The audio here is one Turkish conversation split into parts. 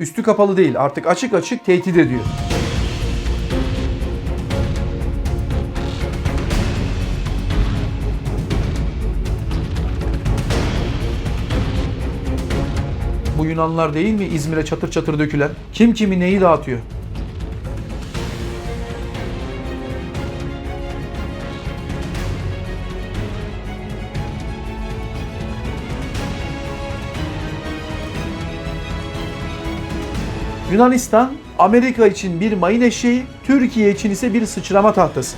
üstü kapalı değil artık açık açık tehdit ediyor. Bu Yunanlar değil mi İzmir'e çatır çatır dökülen? Kim kimi neyi dağıtıyor? Yunanistan Amerika için bir mayın eşeği, Türkiye için ise bir sıçrama tahtası.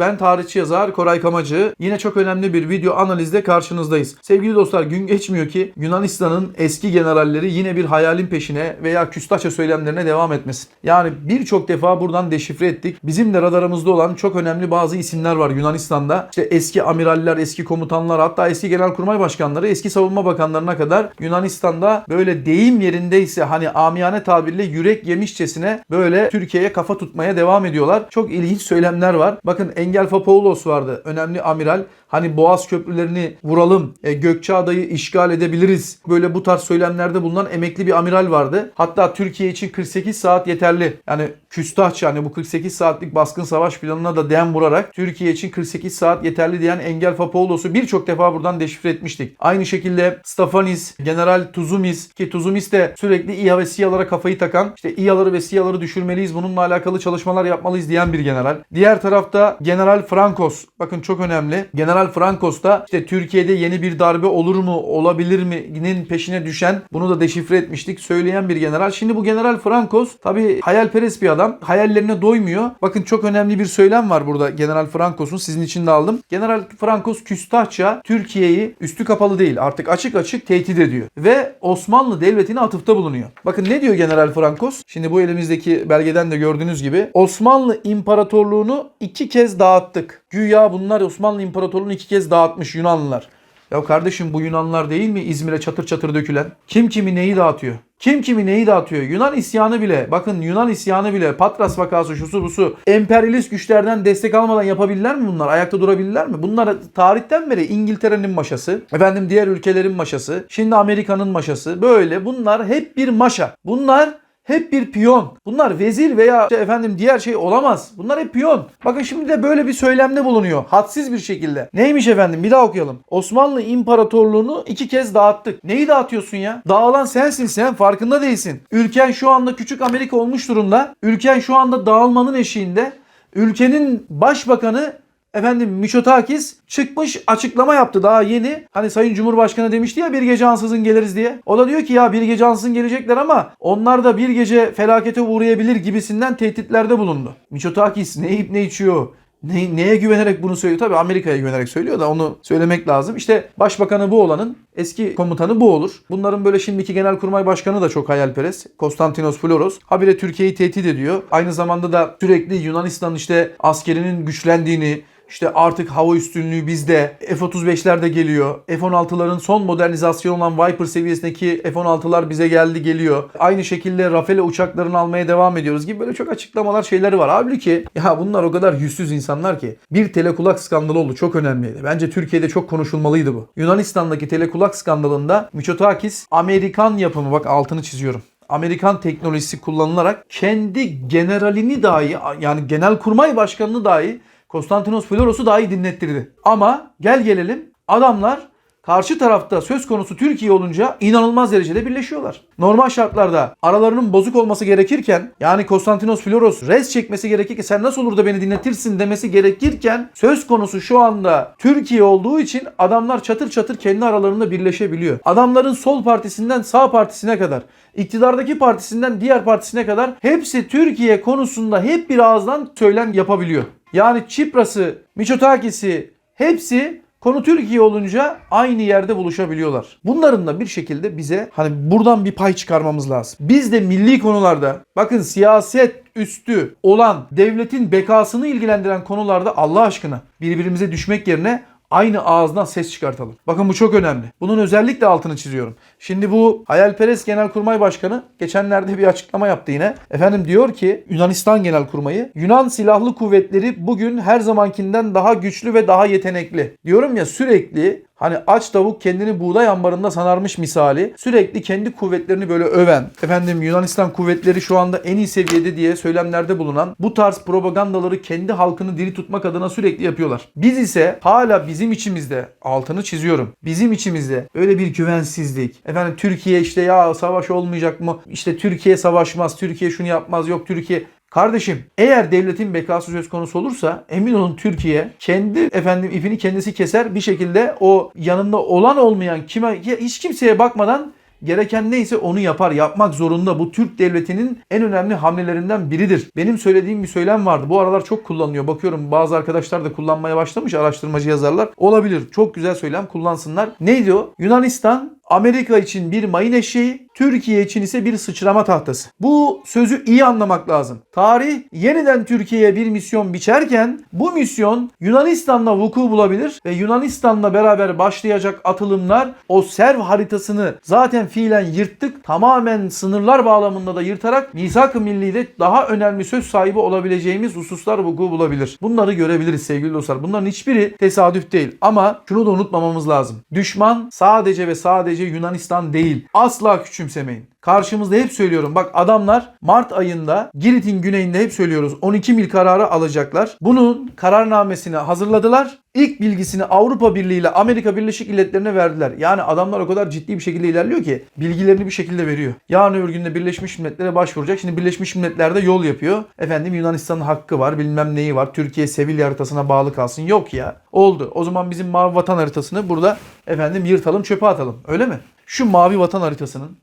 Ben tarihçi yazar Koray Kamacı. Yine çok önemli bir video analizde karşınızdayız. Sevgili dostlar gün geçmiyor ki Yunanistan'ın eski generalleri yine bir hayalin peşine veya küstahça söylemlerine devam etmesin. Yani birçok defa buradan deşifre ettik. Bizim de radarımızda olan çok önemli bazı isimler var Yunanistan'da. İşte eski amiraller, eski komutanlar hatta eski genelkurmay başkanları, eski savunma bakanlarına kadar Yunanistan'da böyle deyim yerindeyse hani amiyane tabirle yürek yemişçesine böyle Türkiye'ye kafa tutmaya devam ediyorlar. Çok ilginç söylemler var. Bakın Engel Papoulos vardı. Önemli amiral. Hani Boğaz köprülerini vuralım, e, Gökçeada'yı işgal edebiliriz. Böyle bu tarz söylemlerde bulunan emekli bir amiral vardı. Hatta Türkiye için 48 saat yeterli. Yani küstahça yani bu 48 saatlik baskın savaş planına da dem vurarak Türkiye için 48 saat yeterli diyen Engel Papoulos'u birçok defa buradan deşifre etmiştik. Aynı şekilde Stefanis, General Tuzumis ki Tuzumis de sürekli İHA ve SİHA'lara kafayı takan işte İHA'ları ve SİHA'ları düşürmeliyiz bununla alakalı çalışmalar yapmalıyız diyen bir general. Diğer tarafta General Frankos bakın çok önemli. General Frankos da işte Türkiye'de yeni bir darbe olur mu olabilir mi'nin peşine düşen bunu da deşifre etmiştik söyleyen bir general. Şimdi bu General Frankos tabi hayalperest bir adam. Hayallerine doymuyor. Bakın çok önemli bir söylem var burada General Frankos'un sizin için de aldım. General Frankos küstahça Türkiye'yi üstü kapalı değil artık açık açık tehdit ediyor. Ve Osmanlı Devleti'ne atıfta bulunuyor. Bakın ne diyor General Frankos? Şimdi bu elimizdeki belgeden de gördüğünüz gibi Osmanlı İmparatorluğunu iki kez dağıttık. Güya bunlar Osmanlı İmparatorluğunu iki kez dağıtmış Yunanlılar. Ya kardeşim bu Yunanlar değil mi İzmir'e çatır çatır dökülen? Kim kimi neyi dağıtıyor? Kim kimi neyi dağıtıyor? Yunan isyanı bile, bakın Yunan isyanı bile, Patras vakası, şusu busu, emperyalist güçlerden destek almadan yapabilirler mi bunlar? Ayakta durabilirler mi? Bunlar tarihten beri İngiltere'nin maşası, efendim diğer ülkelerin maşası, şimdi Amerika'nın maşası. Böyle bunlar hep bir maşa. Bunlar hep bir piyon. Bunlar vezir veya işte efendim diğer şey olamaz. Bunlar hep piyon. Bakın şimdi de böyle bir söylemde bulunuyor. Hadsiz bir şekilde. Neymiş efendim? Bir daha okuyalım. Osmanlı İmparatorluğunu iki kez dağıttık. Neyi dağıtıyorsun ya? Dağılan sensin sen farkında değilsin. Ülken şu anda küçük Amerika olmuş durumda. Ülken şu anda dağılmanın eşiğinde. Ülkenin başbakanı Efendim Miçotakis çıkmış açıklama yaptı daha yeni. Hani Sayın Cumhurbaşkanı demişti ya bir gece ansızın geliriz diye. O da diyor ki ya bir gece ansızın gelecekler ama onlar da bir gece felakete uğrayabilir gibisinden tehditlerde bulundu. Miçotakis ne yiyip ne içiyor? Ne, neye güvenerek bunu söylüyor? Tabii Amerika'ya güvenerek söylüyor da onu söylemek lazım. İşte başbakanı bu olanın eski komutanı bu olur. Bunların böyle şimdiki genelkurmay başkanı da çok hayalperest. Konstantinos Floros. Habire Türkiye'yi tehdit ediyor. Aynı zamanda da sürekli Yunanistan'ın işte askerinin güçlendiğini, işte artık hava üstünlüğü bizde. F-35'ler de geliyor. F-16'ların son modernizasyon olan Viper seviyesindeki F-16'lar bize geldi geliyor. Aynı şekilde Rafale uçaklarını almaya devam ediyoruz gibi böyle çok açıklamalar şeyleri var. Halbuki ya bunlar o kadar yüzsüz insanlar ki. Bir telekulak skandalı oldu. Çok önemliydi. Bence Türkiye'de çok konuşulmalıydı bu. Yunanistan'daki telekulak skandalında Mitsotakis Amerikan yapımı bak altını çiziyorum. Amerikan teknolojisi kullanılarak kendi generalini dahi yani genelkurmay başkanını dahi Konstantinos Floros'u dahi dinlettirdi. Ama gel gelelim adamlar karşı tarafta söz konusu Türkiye olunca inanılmaz derecede birleşiyorlar. Normal şartlarda aralarının bozuk olması gerekirken yani Konstantinos Floros res çekmesi gerekirken sen nasıl olur da beni dinletirsin demesi gerekirken söz konusu şu anda Türkiye olduğu için adamlar çatır çatır kendi aralarında birleşebiliyor. Adamların sol partisinden sağ partisine kadar iktidardaki partisinden diğer partisine kadar hepsi Türkiye konusunda hep bir ağızdan söylem yapabiliyor. Yani Çipras'ı, Miçotakis'i hepsi konu Türkiye olunca aynı yerde buluşabiliyorlar. Bunların da bir şekilde bize hani buradan bir pay çıkarmamız lazım. Biz de milli konularda bakın siyaset üstü olan devletin bekasını ilgilendiren konularda Allah aşkına birbirimize düşmek yerine aynı ağızdan ses çıkartalım. Bakın bu çok önemli. Bunun özellikle altını çiziyorum. Şimdi bu hayalperest Genelkurmay Başkanı geçenlerde bir açıklama yaptı yine. Efendim diyor ki Yunanistan Genelkurmayı Yunan Silahlı Kuvvetleri bugün her zamankinden daha güçlü ve daha yetenekli. Diyorum ya sürekli Hani aç tavuk kendini buğday ambarında sanarmış misali. Sürekli kendi kuvvetlerini böyle öven, efendim Yunanistan kuvvetleri şu anda en iyi seviyede diye söylemlerde bulunan bu tarz propagandaları kendi halkını diri tutmak adına sürekli yapıyorlar. Biz ise hala bizim içimizde altını çiziyorum. Bizim içimizde öyle bir güvensizlik. Efendim Türkiye işte ya savaş olmayacak mı? İşte Türkiye savaşmaz, Türkiye şunu yapmaz, yok Türkiye Kardeşim eğer devletin bekası söz konusu olursa emin olun Türkiye kendi efendim ipini kendisi keser bir şekilde o yanında olan olmayan kime hiç kimseye bakmadan gereken neyse onu yapar. Yapmak zorunda. Bu Türk devletinin en önemli hamlelerinden biridir. Benim söylediğim bir söylem vardı. Bu aralar çok kullanılıyor. Bakıyorum bazı arkadaşlar da kullanmaya başlamış araştırmacı yazarlar. Olabilir. Çok güzel söylem kullansınlar. Neydi o? Yunanistan Amerika için bir mayın eşeği, Türkiye için ise bir sıçrama tahtası. Bu sözü iyi anlamak lazım. Tarih yeniden Türkiye'ye bir misyon biçerken bu misyon Yunanistan'la vuku bulabilir ve Yunanistan'la beraber başlayacak atılımlar o serv haritasını zaten fiilen yırttık. Tamamen sınırlar bağlamında da yırtarak misak-ı millide daha önemli söz sahibi olabileceğimiz hususlar vuku bulabilir. Bunları görebiliriz sevgili dostlar. Bunların hiçbiri tesadüf değil ama şunu da unutmamamız lazım. Düşman sadece ve sadece Yunanistan değil. Asla küçümsemeyin. Karşımızda hep söylüyorum. Bak adamlar Mart ayında Girit'in güneyinde hep söylüyoruz. 12 mil kararı alacaklar. Bunun kararnamesini hazırladılar. İlk bilgisini Avrupa Birliği ile Amerika Birleşik Devletleri'ne verdiler. Yani adamlar o kadar ciddi bir şekilde ilerliyor ki bilgilerini bir şekilde veriyor. Yarın öbür günde Birleşmiş Milletler'e başvuracak. Şimdi Birleşmiş Milletler'de yol yapıyor. Efendim Yunanistan'ın hakkı var bilmem neyi var. Türkiye Sevilla haritasına bağlı kalsın. Yok ya. Oldu. O zaman bizim mavi vatan haritasını burada efendim yırtalım çöpe atalım. Öyle mi? Şu mavi vatan haritasının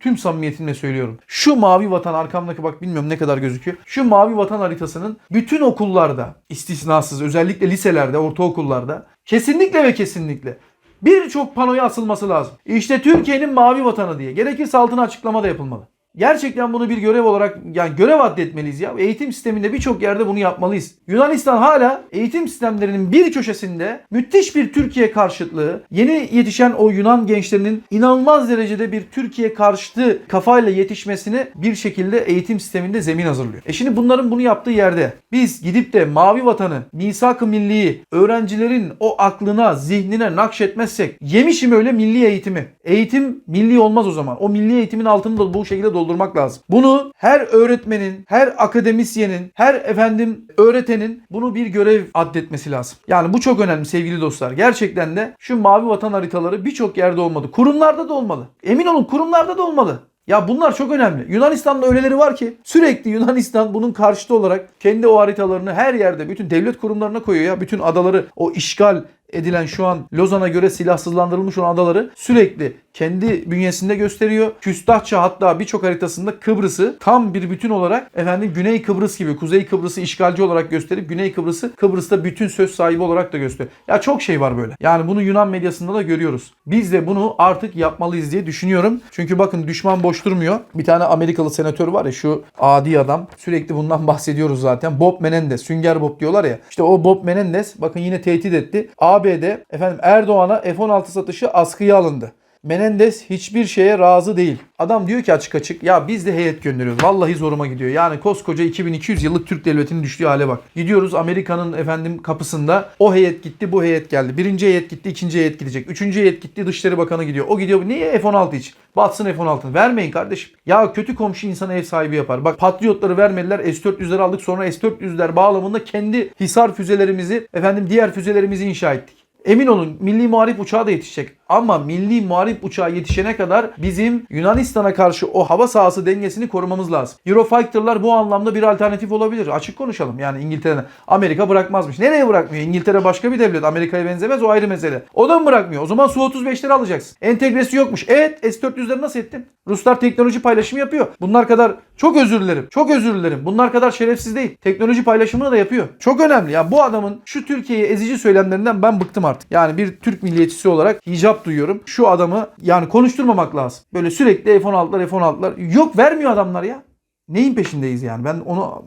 Tüm samimiyetimle söylüyorum. Şu mavi vatan arkamdaki bak bilmiyorum ne kadar gözüküyor. Şu mavi vatan haritasının bütün okullarda istisnasız özellikle liselerde, ortaokullarda kesinlikle ve kesinlikle birçok panoya asılması lazım. İşte Türkiye'nin mavi vatanı diye. Gerekirse altına açıklama da yapılmalı. Gerçekten bunu bir görev olarak yani görev addetmeliyiz ya. Eğitim sisteminde birçok yerde bunu yapmalıyız. Yunanistan hala eğitim sistemlerinin bir köşesinde müthiş bir Türkiye karşıtlığı, yeni yetişen o Yunan gençlerinin inanılmaz derecede bir Türkiye karşıtı kafayla yetişmesine bir şekilde eğitim sisteminde zemin hazırlıyor. E şimdi bunların bunu yaptığı yerde biz gidip de mavi vatanı, misak-ı milliyi öğrencilerin o aklına, zihnine nakşetmezsek yemişim öyle milli eğitimi. Eğitim milli olmaz o zaman. O milli eğitimin altını da bu şekilde doldurmak lazım. Bunu her öğretmenin, her akademisyenin, her efendim öğretenin bunu bir görev addetmesi lazım. Yani bu çok önemli sevgili dostlar. Gerçekten de şu mavi vatan haritaları birçok yerde olmalı. Kurumlarda da olmalı. Emin olun kurumlarda da olmalı. Ya bunlar çok önemli. Yunanistan'da öyleleri var ki sürekli Yunanistan bunun karşıtı olarak kendi o haritalarını her yerde bütün devlet kurumlarına koyuyor ya. Bütün adaları o işgal edilen şu an Lozan'a göre silahsızlandırılmış olan adaları sürekli kendi bünyesinde gösteriyor. Küstahça hatta birçok haritasında Kıbrıs'ı tam bir bütün olarak efendim Güney Kıbrıs gibi Kuzey Kıbrıs'ı işgalci olarak gösterip Güney Kıbrıs'ı Kıbrıs'ta bütün söz sahibi olarak da gösteriyor. Ya çok şey var böyle. Yani bunu Yunan medyasında da görüyoruz. Biz de bunu artık yapmalıyız diye düşünüyorum. Çünkü bakın düşman boş durmuyor. Bir tane Amerikalı senatör var ya şu adi adam. Sürekli bundan bahsediyoruz zaten. Bob Menendez, Sünger Bob diyorlar ya. İşte o Bob Menendez bakın yine tehdit etti. ABD efendim Erdoğan'a F-16 satışı askıya alındı. Menendez hiçbir şeye razı değil. Adam diyor ki açık açık ya biz de heyet gönderiyoruz. Vallahi zoruma gidiyor. Yani koskoca 2200 yıllık Türk devletinin düştüğü hale bak. Gidiyoruz Amerika'nın efendim kapısında o heyet gitti bu heyet geldi. Birinci heyet gitti ikinci heyet gidecek. Üçüncü heyet gitti Dışişleri Bakanı gidiyor. O gidiyor. Niye F-16 için? Batsın F-16'ını. Vermeyin kardeşim. Ya kötü komşu insana ev sahibi yapar. Bak patriotları vermediler. S-400'leri aldık. Sonra S-400'ler bağlamında kendi Hisar füzelerimizi efendim diğer füzelerimizi inşa ettik. Emin olun milli muharip uçağı da yetişecek. Ama milli muharip uçağı yetişene kadar bizim Yunanistan'a karşı o hava sahası dengesini korumamız lazım. Eurofighter'lar bu anlamda bir alternatif olabilir. Açık konuşalım. Yani İngiltere'den. Amerika bırakmazmış. Nereye bırakmıyor? İngiltere başka bir devlet. Amerika'ya benzemez o ayrı mesele. O da mı bırakmıyor? O zaman Su-35'leri alacaksın. Entegresi yokmuş. Evet S-400'leri nasıl ettin? Ruslar teknoloji paylaşımı yapıyor. Bunlar kadar çok özür dilerim. Çok özür dilerim. Bunlar kadar şerefsiz değil. Teknoloji paylaşımını da yapıyor. Çok önemli. Ya bu adamın şu Türkiye'ye ezici söylemlerinden ben bıktım artık. Yani bir Türk milliyetçisi olarak hicap duyuyorum. Şu adamı yani konuşturmamak lazım. Böyle sürekli F-16'lar F-16'lar. Yok vermiyor adamlar ya. Neyin peşindeyiz yani? Ben onu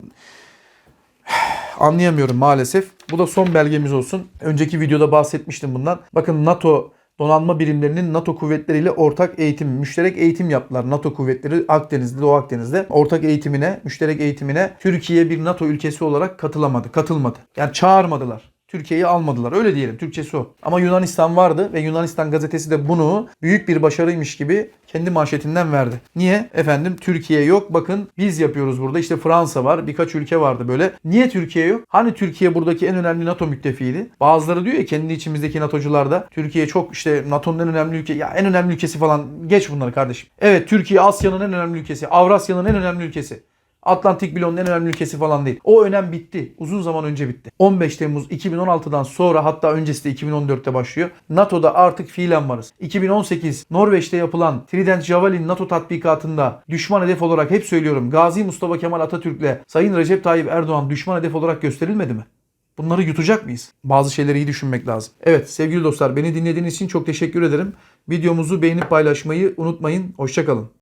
anlayamıyorum maalesef. Bu da son belgemiz olsun. Önceki videoda bahsetmiştim bundan. Bakın NATO donanma birimlerinin NATO kuvvetleriyle ortak eğitim, müşterek eğitim yaptılar. NATO kuvvetleri Akdeniz'de, Doğu Akdeniz'de ortak eğitimine, müşterek eğitimine Türkiye bir NATO ülkesi olarak katılamadı, katılmadı. Yani çağırmadılar. Türkiye'yi almadılar. Öyle diyelim. Türkçesi o. Ama Yunanistan vardı ve Yunanistan gazetesi de bunu büyük bir başarıymış gibi kendi manşetinden verdi. Niye? Efendim Türkiye yok. Bakın biz yapıyoruz burada. İşte Fransa var. Birkaç ülke vardı böyle. Niye Türkiye yok? Hani Türkiye buradaki en önemli NATO müttefiğiydi? Bazıları diyor ya kendi içimizdeki NATO'cular da Türkiye çok işte NATO'nun en önemli ülke ya en önemli ülkesi falan geç bunları kardeşim. Evet Türkiye Asya'nın en önemli ülkesi. Avrasya'nın en önemli ülkesi. Atlantik bloğunun en önemli ülkesi falan değil. O önem bitti. Uzun zaman önce bitti. 15 Temmuz 2016'dan sonra hatta öncesi de 2014'te başlıyor. NATO'da artık fiilen varız. 2018 Norveç'te yapılan Trident Javelin NATO tatbikatında düşman hedef olarak hep söylüyorum Gazi Mustafa Kemal Atatürk'le Sayın Recep Tayyip Erdoğan düşman hedef olarak gösterilmedi mi? Bunları yutacak mıyız? Bazı şeyleri iyi düşünmek lazım. Evet sevgili dostlar beni dinlediğiniz için çok teşekkür ederim. Videomuzu beğenip paylaşmayı unutmayın. Hoşçakalın.